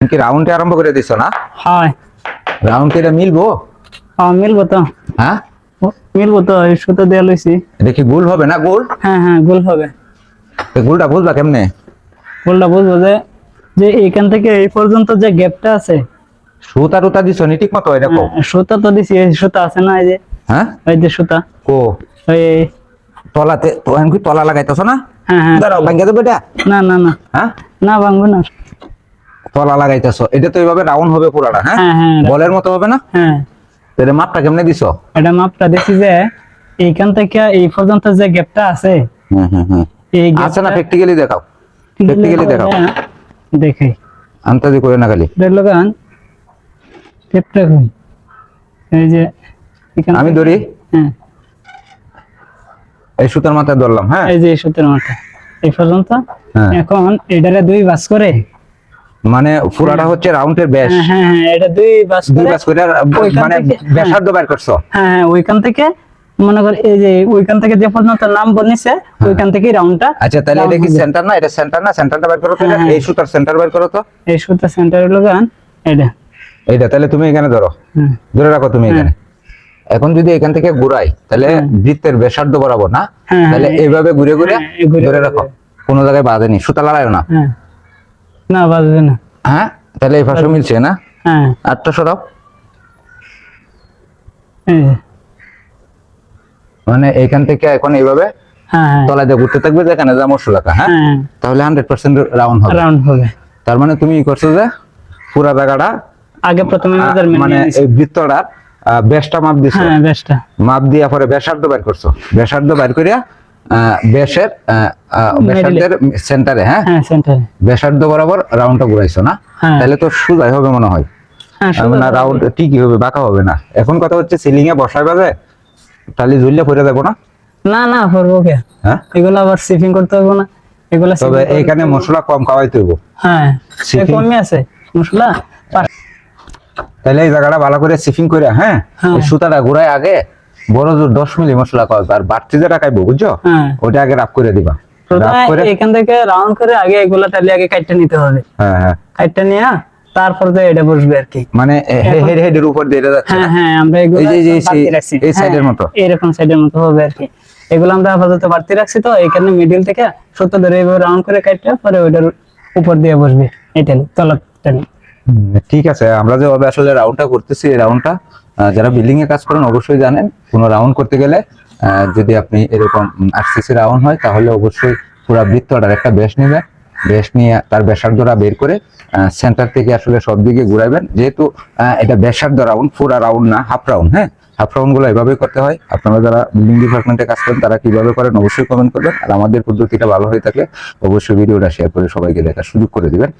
কি রাউন্ডে আরম্ভ করে দিছো না? হয়। রাউন্ড এটা মিলবো? হ্যাঁ মিলবো তো। হ্যাঁ? ও, মিলবো তো এই সুতো দেওয়া লইছি। কি গোল হবে না গোল? হ্যাঁ হ্যাঁ গোল হবে। তো গোলটা বুঝবা কেমনে? গোলটা বুঝব যে যে এইখান থেকে এই পর্যন্ত যে গ্যাপটা আছে। সুতা টুতা দিছো নি ঠিক মতো এটা কো হ্যাঁ, সুতা তো দিছি এই সুতা আছে না এই যে। হ্যাঁ? ওই যে সুতা। কো? ওই তলাতে তো এখন কি তলা লাগাইতেছো না? হ্যাঁ হ্যাঁ। দাঁড়াও ভাঙ্গা দেবো এটা? না না না। হ্যাঁ? না ভাঙবো না। তলা লাগাইতেছো। এটা তো এইভাবে রাউন্ড হবে পুরাটা হ্যাঁ? হ্যাঁ হ্যাঁ বলের মতো হবে না? হ্যাঁ। তো এটা মাপটা কেমনে দিছো? এটা মাপটা দেখছি যে এইখান থেকে এই পর্যন্ত যে গ্যাপটা আছে হুম হুম হুম। এই আচ্ছা না প্র্যাকটিক্যালি দেখাও? Practically দেখাও। দেখে আন্তাজি করে না খালি। দেখল গান টেপটা কই? এই যে এখান আমি ধরি। হ্যাঁ। এই সুতার মাথায় ধরলাম হ্যাঁ? এই যে এই সুতার মাথা। এই পর্যন্ত? হ্যাঁ। এখন এটারে দুই বাস করে মানে পুরাটা হচ্ছে রাউন্ডের ব্যাস হ্যাঁ হ্যাঁ হ্যাঁ এটা দুই বাস দুই করে মানে হ্যাঁ। ব্যাসার্ধ বের করছ। হ্যাঁ হ্যাঁ ওইখান থেকে মনে কর এই যে ওইখান থেকে যে পর্যন্ত নাম বনিছে ওইখান থেকে রাউন্ডটা আচ্ছা তাহলে এটা কি সেন্টার না? এটা সেন্টার না? সেন্টারটা বের করো তো এটা? হ্যাঁ, হ্যাঁ। এই সুতার সেন্টার বের করো তো। এই সুতার সেন্টার হলো গান এটা এইটা তাহলে তুমি এখানে ধরো। হ্যাঁ। ধরে রাখো তুমি এখানে। এখন যদি এখান থেকে ঘুরাই তাহলে বৃত্তের ব্যাসার্ধ বরাবর না? হ্যাঁ, তাহলে হ্যাঁ। এইভাবে ঘুরে ঘুরে হ্যাঁ, ধরে রাখো। কোনো জায়গায় বাঁধেনি সুতা লড়াইও না। হ্যাঁ। না বাজবে না। হ্যাঁ? তাহলে এই পাশে মিলছে না? হ্যাঁ। আটটা সরাও মানে এইখান থেকে এখন এইভাবে হ্যাঁ হ্যাঁ। তলায় দিয়ে ঘুরতে থাকবে যেখানে যা হ্যাঁ? হ্যাঁ। তাহলে হান্ড্রেড পার্সেন্ট রাউন্ড হবে। রাউন্ড হবে। তার মানে তুমি করছ যে পুরা জায়গাটা আগে প্রথমে মানে। এই বৃত্তটার আহ, ব্যাসটা মাপ দিছো। হ্যাঁ বেশটা মাপ দিয়া পরে ব্যাসার্ধ বের করছ। ব্যাসার্ধ বের করিয়া আহ, ব্যাসার্ধের সেন্টারে হ্যাঁ? হ্যাঁ সেন্টারে। বরাবর রাউন্ডটা ঘুরাইছো না? হ্যাঁ। তাহলে তো সোজাই হবে মনে হয়। হ্যাঁ না রাউন্ড ঠিকই হবে বাঁকা হবে না। এখন কথা হচ্ছে সিলিং এ বসায় বাজে তাহলে ঝুললে পড়ে যাব না? না না কে? হ্যাঁ? এগুলো আবার সিফিং করতে হবে না। এগুলো তবে হবে। মশলা কম খাওয়াইতে হইব। হ্যাঁ কমই আছে। মশলা? তাহলে এই জায়গাটা ভালো করে সিফিং করে হ্যাঁ? হ্যাঁ। সুতাটা ঘুরায় আগে বড় জোর দশ মিলি মশলা আর বাড়তি খাইবো বুঝছ? হ্যাঁ। ওটা আগে রাফ করে দিবা। এখান থেকে রাউন্ড করে আগে এগুলা তাহলে আগে কাটটা নিতে হবে। হ্যাঁ হ্যাঁ। কাটটা নিয়ে তারপর যে এটা বসবে আর কি। মানে হেড হেডের উপর দিয়ে এটা যাচ্ছে হ্যাঁ হ্যাঁ আমরা এগুলো এই যে- এই যে- এর হ্যাঁ, মতো? এরকম সাইডের মতো হবে আর কি। এগুলো আমরা আপাতত বাড়তি রাখছি তো এখানে মিডিল থেকে সত্য ধরে এইভাবে রাউন্ড করে কাটটা পরে ওইটার উপর দিয়ে বসবে। এটা তলা ঠিক আছে আমরা যেভাবে আসলে রাউন্ডটা করতেছি এই রাউন্ডটা যারা বিল্ডিং এ কাজ করেন অবশ্যই জানেন, কোনো রাউন্ড করতে গেলে যদি আপনি এরকম আরসিসি রাউন্ড হয়, তাহলে অবশ্যই পুরো বৃত্তটার একটা ব্যাস নেবেন ব্যাস নিয়ে তার ব্যাসার্ধটা বের করে সেন্টার থেকে আসলে সব দিকে ঘুরাবেন। যেহেতু এটা ব্যাসার্ধ রাউন্ড পুরা রাউন্ড না হাফ রাউন্ড হ্যাঁ? হাফ রাউন্ডগুলো এভাবে করতে হয়। আপনারা যারা বিল্ডিং ডিপার্টমেন্টে কাজ করেন, তারা কীভাবে করেন অবশ্যই কমেন্ট করবেন। আর আমাদের পদ্ধতিটা ভালো হয়ে থাকলে অবশ্যই ভিডিওটা শেয়ার করে সবাইকে দেখার সুযোগ করে দিবেন।